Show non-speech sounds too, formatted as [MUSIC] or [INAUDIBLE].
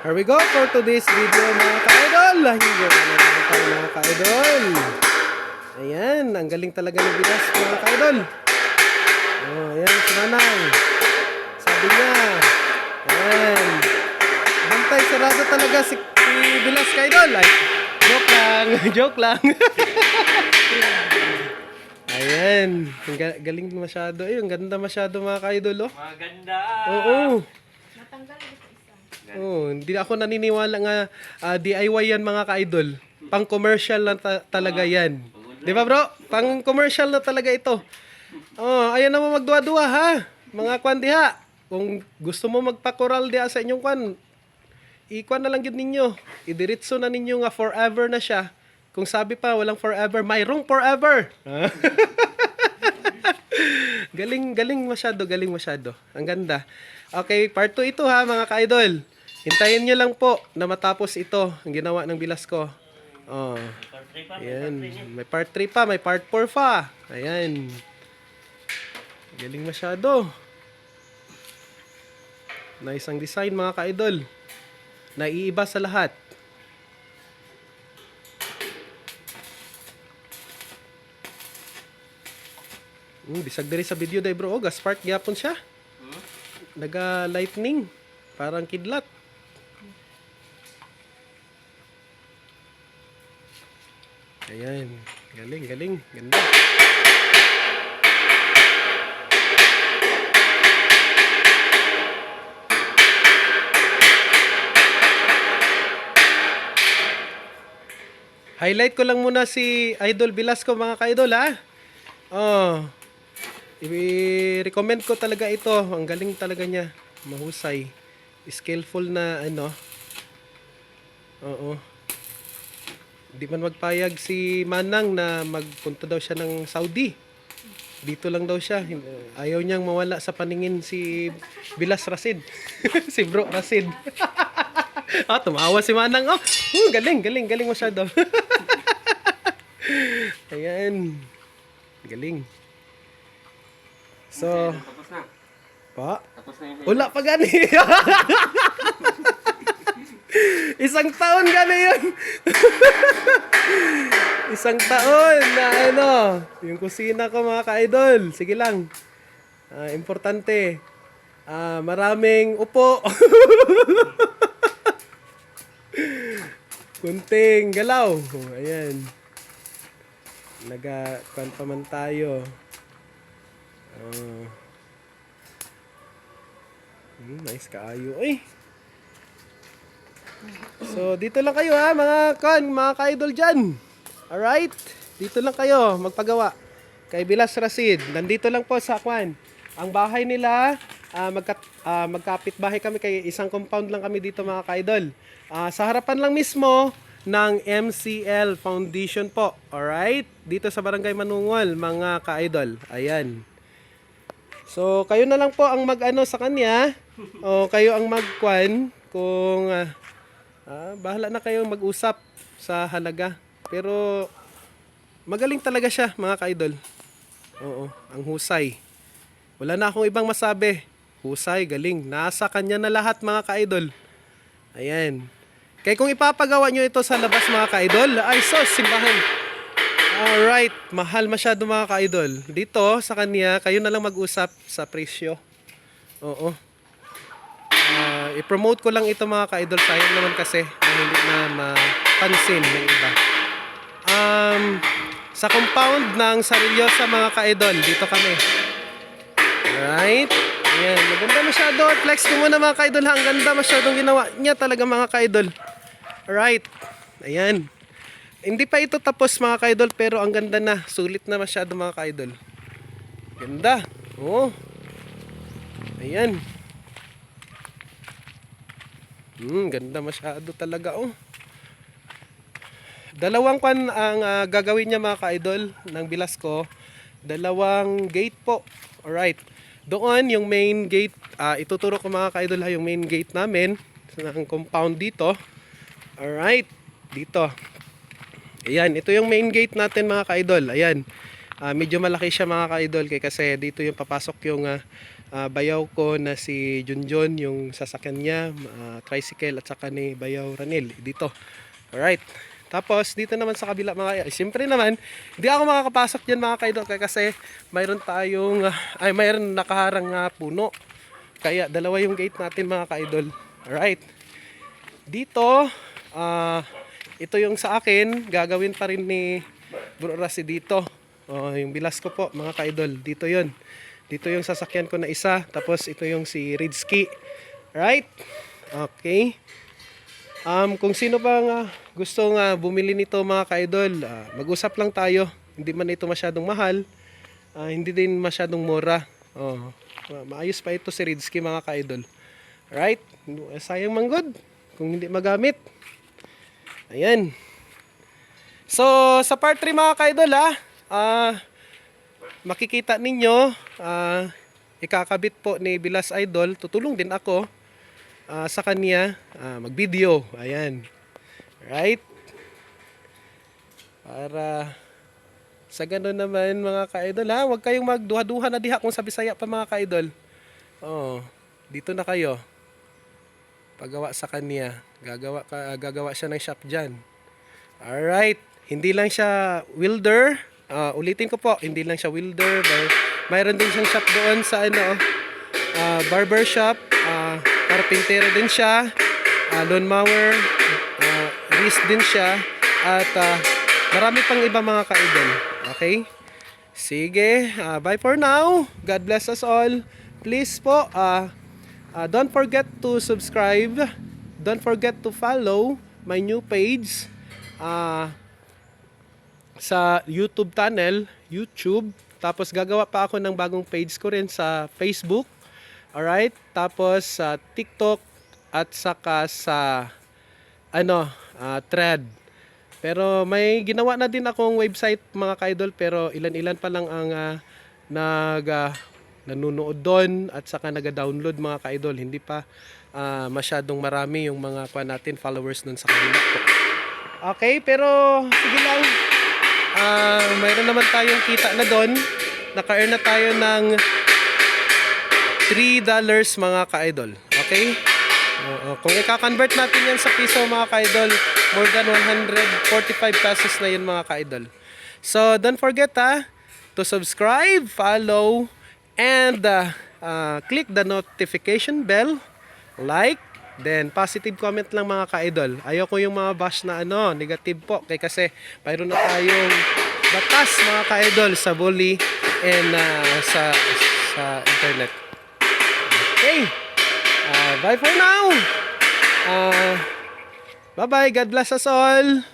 Here we go for today's video mga ka-idol. Hindi na naman tayo mga ka-idol. Ayan, ang galing talaga ni Bilas mga ka-idol. Oh, ayan, si Manang. Sabi niya. Ayan. Bantay, sarado talaga si, Bilas ka-idol. Ay, joke lang, [LAUGHS] joke lang. [LAUGHS] Ayan, ang ga- galing masyado. Eh, ang ganda masyado mga ka-idol, oh. Maganda. Oo. Oh, hindi ako naniniwala nga ah, DIY yan mga ka-idol. Pang commercial na ta- talaga yan. 'Di ba, bro? Pang commercial na talaga ito. Oh, ayan naman magduwa-duwa ha. Mga kwan diha. Kung gusto mo magpa-coral diha sa inyong kwan, ikwan na lang yun ninyo. Idiritso na ninyo nga forever na siya. Kung sabi pa walang forever, mayroong forever. [LAUGHS] galing, galing masyado, galing masyado. Ang ganda. Okay, part 2 ito ha, mga ka-idol. Hintayin nyo lang po na matapos ito, ang ginawa ng bilas ko. Oh, ayan. May part 3 pa, may part 4 pa. Ayan. Galing masyado. Nice ang design, mga ka-idol. Naiiba sa lahat. Hmm, bisag diri sa video day bro. Oh, gaspark gyapon siya. Naga lightning. Parang kidlat. Ayan. Galing, galing. Ganda. Highlight ko lang muna si Idol Velasco mga ka-idol ha. Oh. I-recommend ko talaga ito. Ang galing talaga niya. Mahusay. Skillful na ano. Oo. Di man magpayag si Manang na magpunta daw siya ng Saudi. Dito lang daw siya. Ayaw niyang mawala sa paningin si Bilas Rasid. [LAUGHS] si Bro Rasid. [LAUGHS] ah, tumawa si Manang. Oh, oh galing, galing, galing masyado. [LAUGHS] Ayan. Galing. So, Tapos na. pa. Tapos na yung Wala pa gani. Isang taon gani yun. [LAUGHS] Isang taon na ano, yung kusina ko mga ka-idol. Sige lang. Ah, importante. Ah, maraming upo. [LAUGHS] Kunting galaw. Oh, ayan. Naga pa man tayo. Hmm, nice kaayo. Ay. So, dito lang kayo ha, mga kan, mga ka-idol dyan. Alright? Dito lang kayo, magpagawa. Kay Bilas Rasid. Nandito lang po sa Kwan. Ang bahay nila, ah, magka, ah, magkapit bahay kami kay isang compound lang kami dito mga ka-idol. Ah, sa harapan lang mismo ng MCL Foundation po. Alright? Dito sa Barangay Manungol, mga ka-idol. Ayan. So, kayo na lang po ang mag-ano sa kanya. O kayo ang magkwan kung ah, ah, bahala na kayong mag-usap sa halaga. Pero magaling talaga siya, mga ka-idol. Oo, ang husay. Wala na akong ibang masabi. Husay, galing. Nasa kanya na lahat, mga ka-idol. Ayan. Kaya kung ipapagawa nyo ito sa labas, mga ka-idol, ay sos, simbahan. Alright, mahal masyado mga ka-idol. Dito sa kanya, kayo na lang mag-usap sa presyo. Oo. I-promote ko lang ito mga ka-idol. Sayang naman kasi na hindi na mapansin ng iba. Um, sa compound ng Sarillosa mga ka-idol, dito kami. Alright. Ayan, maganda masyado. Flex ko muna mga ka-idol. Ang ganda masyadong ginawa niya talaga mga ka-idol. Alright. Ayan. Hindi pa ito tapos mga ka-idol pero ang ganda na. Sulit na masyado mga ka-idol. Ganda. Oo. Ayan. Hmm, ganda masyado talaga oh. Dalawang kwan ang ah, gagawin niya mga ka-idol ng Bilasco. Dalawang gate po. Alright. Doon yung main gate, ah, ituturo ko mga ka-idol ha, yung main gate namin ng compound dito. Alright. Dito. Ayan, ito yung main gate natin mga ka-idol. Ayan. Ah, medyo malaki siya mga ka-idol kasi dito yung papasok yung ah, ah, bayaw ko na si Junjun, yung sasakyan niya, ah, tricycle at saka ni Bayaw Ranil dito. Alright. Tapos dito naman sa kabila mga eh, siyempre naman, hindi ako makakapasok diyan mga kaidol kaya kasi mayroon tayong ah, ay mayroon nakaharang nga puno. Kaya dalawa yung gate natin mga kaidol. Alright. Dito, ah ito yung sa akin, gagawin pa rin ni Bro Rasi dito. Oh, yung bilas ko po, mga kaidol. Dito yon. Dito yung sasakyan ko na isa. Tapos ito yung si Ridski. Right? Okay. Um, kung sino pa nga gusto nga bumili nito mga kaidol, ah, mag-usap lang tayo. Hindi man ito masyadong mahal. Ah, hindi din masyadong mura. Oh, ma- maayos pa ito si Ridski mga kaidol. Right? Sayang manggod kung hindi magamit. Ayan. So, sa part 3 mga kaidol ha, ah, makikita ninyo, ah, ikakabit po ni Bilas Idol, tutulong din ako ah, sa kanya ah, mag-video. Ayan. Right? Para sa ganun naman mga kaidol ha, huwag kayong magduha-duha na diha kung sa Bisaya pa mga kaidol. Oh, dito na kayo paggawa sa kanya. Gagawa ka gagawa siya ng shop diyan. All right. Hindi lang siya welder. Ah, ulitin ko po, hindi lang siya welder. May, mayroon din siyang shop doon sa ano, ah, barber shop. Ah, carpentero din siya. Ah, lawnmower. Ah, wrist din siya. At ah, marami pang iba mga kaidol. Okay? Sige. ah, bye for now. God bless us all. Please po, ah, Uh, don't forget to subscribe. Don't forget to follow my new page uh, sa YouTube channel, YouTube. Tapos gagawa pa ako ng bagong page ko rin sa Facebook. Alright? Tapos sa TikTok at saka sa ano, uh, thread. Pero may ginawa na din akong website mga kaidol pero ilan-ilan pa lang ang ah, nag ah, nanonood doon at saka naga-download mga ka-idol. Hindi pa ah, masyadong marami yung mga kwa natin followers doon sa kanila. Okay, pero sige lang. Mayroon naman tayong kita na doon. Naka-earn na tayo ng $3 mga ka-idol. Okay? Oo, kung i-convert natin yan sa piso mga ka-idol, more than 145 pesos na yun mga ka-idol. So, don't forget ha, to subscribe, follow, and uh, uh, click the notification bell, like, then positive comment lang mga ka-idol. Ayoko yung mga bash na ano, negative po. Kaya kasi mayroon na tayong batas mga ka-idol sa bully and uh, sa sa internet. Okay. Uh, bye for now. Uh, bye-bye. God bless us all.